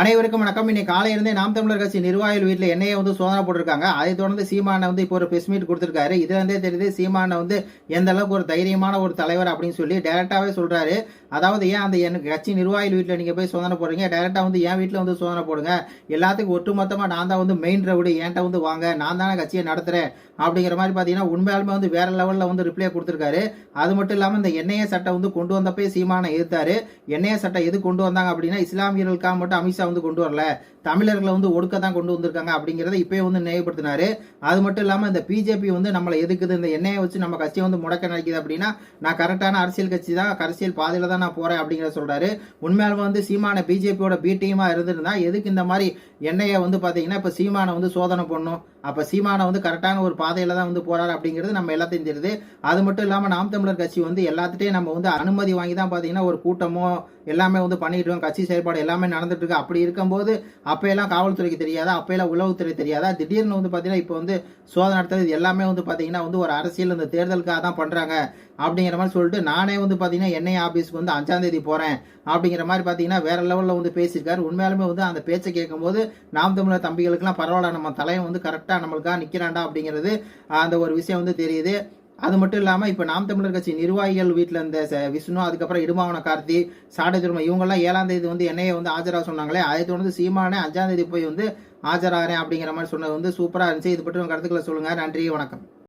அனைவருக்கும் வணக்கம். இன்னைக்கு காலையிலிருந்தே நாம் தமிழர் கட்சி நிர்வாகிகள் வீட்டில் என்னையை வந்து சோதனை போட்டிருக்காங்க. அதை தொடர்ந்து சீமானை வந்து இப்போ ஒரு பிரஸ் மீட் கொடுத்துருக்காரு. இதுல இருந்தே தெரியுது சீமானை வந்து எந்த அளவுக்கு ஒரு தைரியமான ஒரு தலைவர் அப்படின்னு சொல்லி டைரக்டாவே சொல்றாரு. அதாவது ஏன் அந்த எனக்கு கட்சி நிர்வாகிகள் வீட்டில் நீங்க போய் சோதனை போடுறீங்க? டேரெக்டாக வந்து என் வீட்டில் வந்து சோதனை போடுங்க. எல்லாத்துக்கும் ஒட்டுமொத்தமா நான் தான் வந்து மெயின் ரவுடு என்கிட்ட வந்து வாங்க. நான் தானே கட்சியை நடத்துறேன். அப்படிங்கிற மாதிரி பார்த்தீங்கன்னா உண்மையாலுமே வந்து வேற லெவலில் வந்து ரிப்ளை கொடுத்துருக்காரு. அது மட்டும் இல்லாமல் இந்த எண்ணெய சட்டை வந்து கொண்டு வந்தப்பே சீமானை எதிர்த்தாரு. எண்ணெய சட்டை எது கொண்டு வந்தாங்க அப்படின்னா இஸ்லாமியர்களுக்காக மட்டும் அமித்ஷா வந்து கொண்டு வரல. தமிழர்களை வந்து ஒடுக்க தான் கொண்டு வந்திருக்காங்க அப்படிங்கிறத இப்போயே வந்து நினைவுபடுத்தினாரு. அது மட்டும் இல்லாமல் இந்த பிஜேபி வந்து நம்மளை எதுக்குது? இந்த எண்ணெயை வச்சு நம்ம கட்சியை வந்து முடக்க நினைக்குது அப்படின்னா நான் கரெக்டான அரசியல் கட்சி தான் அரசியல் பாதையில் தான் நான் போகிறேன் அப்படிங்கிற சொல்கிறாரு உண்மையாலுமே வந்து சீமான பிஜேபியோட பி டீமாக இருந்திருந்தா எதுக்கு இந்த மாதிரி எண்ணெயை வந்து பார்த்தீங்கன்னா இப்போ சீமானை வந்து சோதனை பண்ணும். அப்போ சீமானை வந்து கரெக்டான ஒரு பாதையில் தான் வந்து போகிறார் அப்படிங்கிறது நம்ம எல்லாத்தையும் தெரியுது. அது மட்டும் இல்லாமல் நாம் தமிழர் கட்சி வந்து எல்லாத்துட்டையும் நம்ம வந்து அனுமதி வாங்கி தான் பார்த்தீங்கன்னா ஒரு கூட்டமோ எல்லாமே வந்து பண்ணிட்டு கட்சி செயல்பாடு எல்லாமே நடந்துட்டு இருக்கு. அப்படி இருக்கும்போது அப்பையெல்லாம் காவல்துறைக்கு தெரியாதா? அப்பையெல்லாம் உளவுத்துறை தெரியாதா? திடீர்னு வந்து பார்த்தீங்கன்னா இப்போ வந்து சோதனை நடத்துறது எல்லாமே வந்து பார்த்தீங்கன்னா வந்து ஒரு அரசியல் இந்த தேர்தலுக்காக தான் பண்ணுறாங்க அப்படிங்கிற மாதிரி சொல்லிட்டு நானே வந்து பார்த்தீங்கன்னா என்ஐ ஆஃபீஸ்க்கு வந்து அஞ்சாம் தேதி அப்படிங்கிற மாதிரி பார்த்தீங்கன்னா வேற லெவலில் வந்து பேசியிருக்காரு. உண்மையாலுமே வந்து அந்த பேச்சை கேட்கும்போது நாம் தமிழர் தம்பிகளுக்குலாம் பரவாயில்ல. நம்ம தலையை வந்து கரெக்ட் கரெக்டாக நம்மளுக்காக நிற்கிறாண்டா அப்படிங்கிறது அந்த ஒரு விஷயம் வந்து தெரியுது. அது மட்டும் இல்லாமல் இப்போ நாம் தமிழர் கட்சி நிர்வாகிகள் வீட்டில் இருந்த ச- விஷ்ணு அதுக்கப்புறம் இடுமாவன கார்த்தி சாடை திரும்ப இவங்கெல்லாம் ஏழாம் தேதி வந்து என்னையை வந்து ஆஜராக சொன்னாங்களே அதை தொடர்ந்து சீமானே அஞ்சாம் தேதி போய் வந்து ஆஜராகிறேன் அப்படிங்கிற மாதிரி சொன்னது வந்து சூப்பராக இருந்துச்சு. இது பற்றி உங்கள் கருத்துக்களை சொல்லுங்கள் நன்றி வணக்கம்.